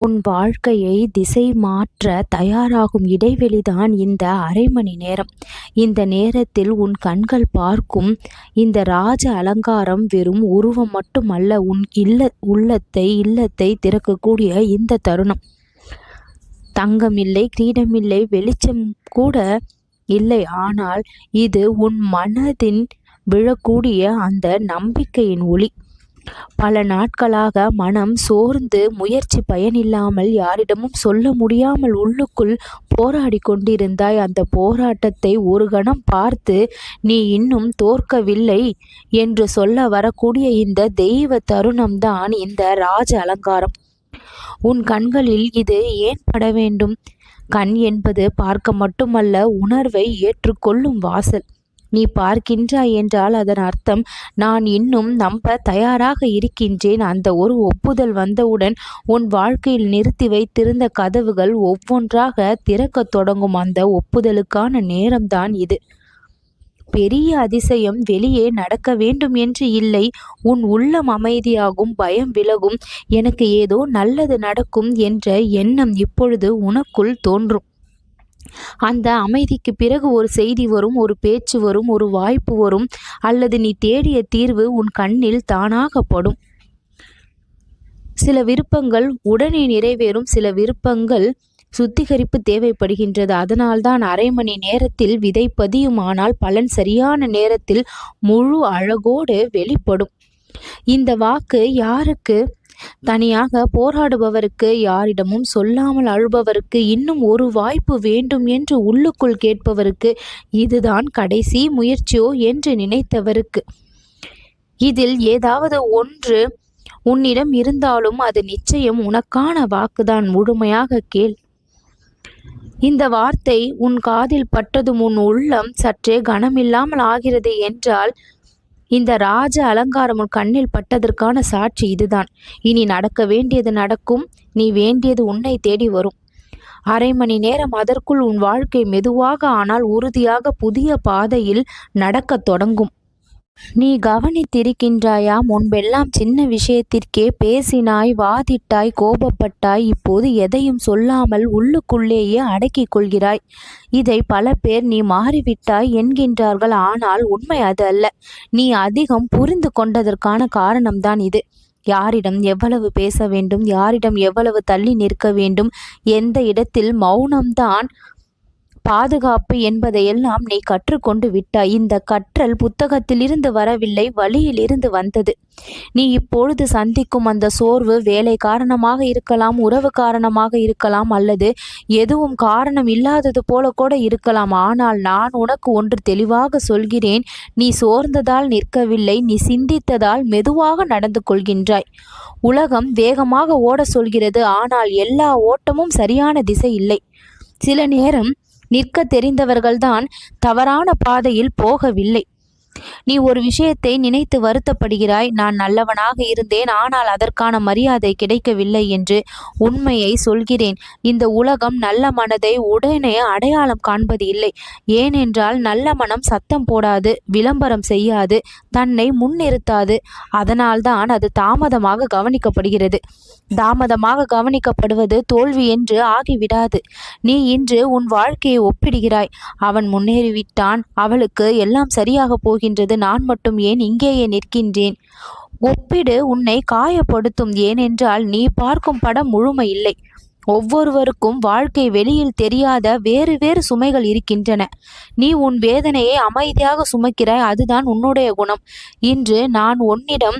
உன் வாழ்க்கையை திசை மாற்ற தயாராகும் இடைவெளிதான் இந்த அரை மணி நேரம். இந்த நேரத்தில் உன் கண்கள் பார்க்கும் இந்த ராஜ அலங்காரம் வெறும் உருவம் மட்டுமல்ல உன் இல்ல உள்ளத்தை இல்லத்தை திறக்கக்கூடிய இந்த தருணம். தங்கமில்லை கிரீடமில்லை வெளிச்சம் கூட இல்லை ஆனால் இது உன் மனதின் விழக்கூடிய அந்த நம்பிக்கையின் ஒளி. பல நாட்களாக மனம் சோர்ந்து முயற்சி பயனில்லாமல் யாரிடமும் சொல்ல முடியாமல் உள்ளுக்குள் போராடி கொண்டிருந்தாய். அந்த போராட்டத்தை ஒரு கணம் பார்த்து நீ இன்னும் தோற்கவில்லை என்று சொல்ல வரக்கூடிய இந்த தெய்வ தருணம்தான் இந்த ராஜ அலங்காரம். உன் கண்களில் இது ஏன் பட வேண்டும்? கண் என்பது பார்க்க மட்டுமல்ல உணர்வை ஏற்றுக்கொள்ளும் வாசல். நீ பார்க்கின்றாய் என்றால் அதன் அர்த்தம் நான் இன்னும் நம்ப தயாராக இருக்கின்றேன். அந்த ஒரு ஒப்புதல் வந்தவுடன் உன் வாழ்க்கையில் நிறுத்தி வைத்திருந்த கதவுகள் ஒவ்வொன்றாக திறக்கத் தொடங்கும் அந்த ஒப்புதலுக்கான நேரம்தான் இது. பெரிய அதிசயம் வெளியே நடக்க வேண்டும் என்று இல்லை. உன் உள்ளம் அமைதியாகும் பயம் விலகும். எனக்கு ஏதோ நல்லது நடக்கும் என்ற எண்ணம் இப்பொழுது உனக்குள் தோன்றும். அந்த அமைதிக்கு பிறகு ஒரு செய்தி வரும் ஒரு பேச்சு வரும் ஒரு வாய்ப்பு வரும் அல்லது நீ தேடிய தீர்வு உன் கண்ணில் தானாகப்படும். சில விருப்பங்கள் உடனே நிறைவேறும் சில விருப்பங்கள் சுத்திகரிப்பு தேவைப்படுகின்றது. அதனால்தான் அரை மணி நேரத்தில் விதை பதியுமானால் பலன் சரியான நேரத்தில் முழு அழகோடு வெளிப்படும். இந்த வாக்கு யாருக்கு தனியாக போராடுபவருக்கு யாரிடமும் சொல்லாமல் அழுபவருக்கு இன்னும் ஒரு வாய்ப்பு வேண்டும் என்று உள்ளுக்குள் கேட்பவருக்கு இதுதான் கடைசி முயற்சியோ என்று நினைத்தவருக்கு. இதில் ஏதாவது ஒன்று உன்னிடம் இருந்தாலும் அது நிச்சயம் உனக்கான வாக்குதான். முழுமையாக கேள். இந்த வார்த்தை உன் காதில் பட்டதும் உன் உள்ளம் சற்றே கனமில்லாமல் ஆகிறது என்றால் இந்த ராஜ அலங்காரம் உன் கண்ணில் பட்டதற்கான சாட்சி இதுதான். இனி நடக்க வேண்டியது நடக்கும். நீ வேண்டியது உன்னை தேடி வரும். அரை மணி நேரம் அதற்குள் உன் வாழ்க்கை மெதுவாக ஆனால் உறுதியாக புதிய பாதையில் நடக்கத் தொடங்கும். நீ கவனித்திருக்கின்றாயா? முன்பெல்லாம் சின்ன விஷயத்திற்கே பேசினாய் வாதிட்டாய் கோபப்பட்டாய் இப்போது எதையும் சொல்லாமல் உள்ளுக்குள்ளேயே அடக்கிக் கொள்கிறாய். இதை பல பேர் நீ மாறிவிட்டாய் என்கின்றார்கள் ஆனால் உண்மை அது அல்ல. நீ அதிகம் புரிந்து கொண்டதற்கான காரணம்தான் இது. யாரிடம் எவ்வளவு பேச வேண்டும் யாரிடம் எவ்வளவு தள்ளி நிற்க வேண்டும் எந்த இடத்தில் மௌனம்தான் பாதுகாப்பு என்பதையெல்லாம் நீ கற்றுக்கொண்டு விட்டாய். இந்த கற்றல் புத்தகத்திலிருந்து வரவில்லை வழியிலிருந்து வந்தது. நீ இப்பொழுது சந்திக்கும் அந்த சோர்வு வேலை காரணமாக இருக்கலாம் உறவு காரணமாக இருக்கலாம் அல்லது எதுவும் காரணம் இல்லாதது போல கூட இருக்கலாம். ஆனால் நான் உனக்கு ஒன்று தெளிவாக சொல்கிறேன். நீ சோர்ந்ததால் நிற்கவில்லை நீ சிந்தித்ததால் மெதுவாக நடந்து கொள்கின்றாய். உலகம் வேகமாக ஓட சொல்கிறது ஆனால் எல்லா ஓட்டமும் சரியான திசை இல்லை. சில நேரம் நிற்க தெரிந்தவர்கள்தான் தவறான பாதையில் போகவில்லை. நீ ஒரு விஷயத்தை நினைத்து வருத்தப்படுகிறாய். நான் நல்லவனாக இருந்தேன். ஆனால் அதற்கான மரியாதை கிடைக்கவில்லை என்று உண்மையை சொல்கிறேன். இந்த உலகம் நல்ல மனதை உடனே அடையாளம் காண்பது இல்லை. ஏனென்றால் நல்ல மனம் சத்தம் போடாது விளம்பரம் செய்யாது தன்னை முன்னிறுத்தாது. அதனால்தான் அது தாமதமாக கவனிக்கப்படுகிறது. தாமதமாக கவனிக்கப்படுவது தோல்வி என்று ஆகிவிடாது. நீ இன்று உன் வாழ்க்கையை ஒப்பிடுகிறாய். அவன் முன்னேறிவிட்டான். அவளுக்கு எல்லாம் சரியாக போகிறது. போகின்றது நான் மட்டும் ஏன் இங்கேயே நிற்கின்றேன்? ஒப்பிடு உன்னை காயப்படுத்தும் ஏனென்றால் நீ பார்க்கும் படம் முழுமை இல்லை. ஒவ்வொருவருக்கும் வாழ்க்கை வெளியில் தெரியாத வேறு வேறு சுமைகள் இருக்கின்றன. நீ உன் வேதனையை அமைதியாக சுமக்கிறாய். அதுதான் உன்னுடைய குணம். இன்று நான் உன்னிடம்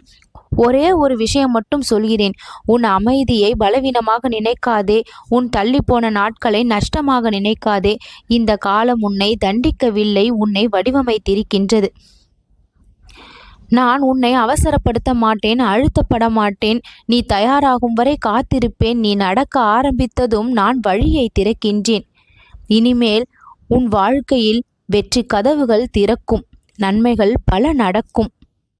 ஒரே ஒரு விஷயம் மட்டும் சொல்கிறேன். உன் அமைதியை பலவீனமாக நினைக்காதே. உன் தள்ளிப்போன நாட்களை நஷ்டமாக நினைக்காதே. இந்த காலம் உன்னை தண்டிக்கவில்லை. உன்னை வடிவமைத்திருக்கின்றது. நான் உன்னை அவசரப்படுத்த மாட்டேன் அழுத்தப்பட மாட்டேன். நீ தயாராகும் வரை காத்திருப்பேன். நீ நடக்க ஆரம்பித்ததும் நான் வழியை திறக்கின்றேன். இனிமேல் உன் வாழ்க்கையில் வெற்றி கதவுகள் திறக்கும். நன்மைகள் பல நடக்கும்.